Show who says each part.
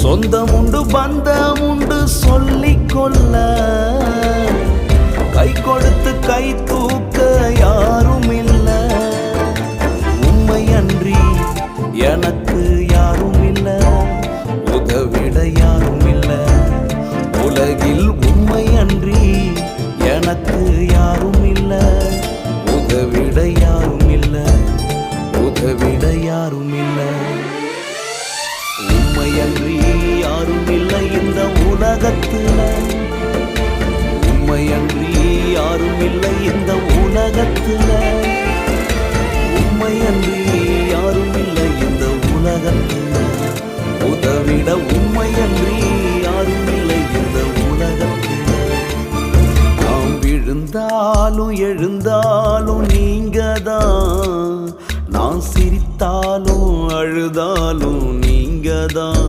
Speaker 1: சொந்தம் உண்டு பந்தம் உண்டு சொல்லிக் கொள்ள. கை கொடுத்து கை தூக்க யாரும் இல்லை உண்மை அன்றி எனக்கு யாரும் இல்லை உதவிட யாரும் இல்லை உலகில் உண்மை அன்றி எனக்கு யாரும் இல்லை உதவிட யாரும் இல்லை உதவிட யாரும் இல்லை உண்மையன்றி யாரும் இல்லை இந்த உலகத்துல. உண்மையன்றி யாரும் இல்லை இந்த உலகத்துல. உண்மையன்றி யாரும் இல்லை இந்த உலகத்துல. உதவிட உண்மை அன்றி யாரும் இல்லை இந்த உலகத்துல. நாம் விழுந்தாலும் எழுந்தாலும் நீங்க தான் நான் சிரித்தாலும் அழுதாலும் நீங்க தான்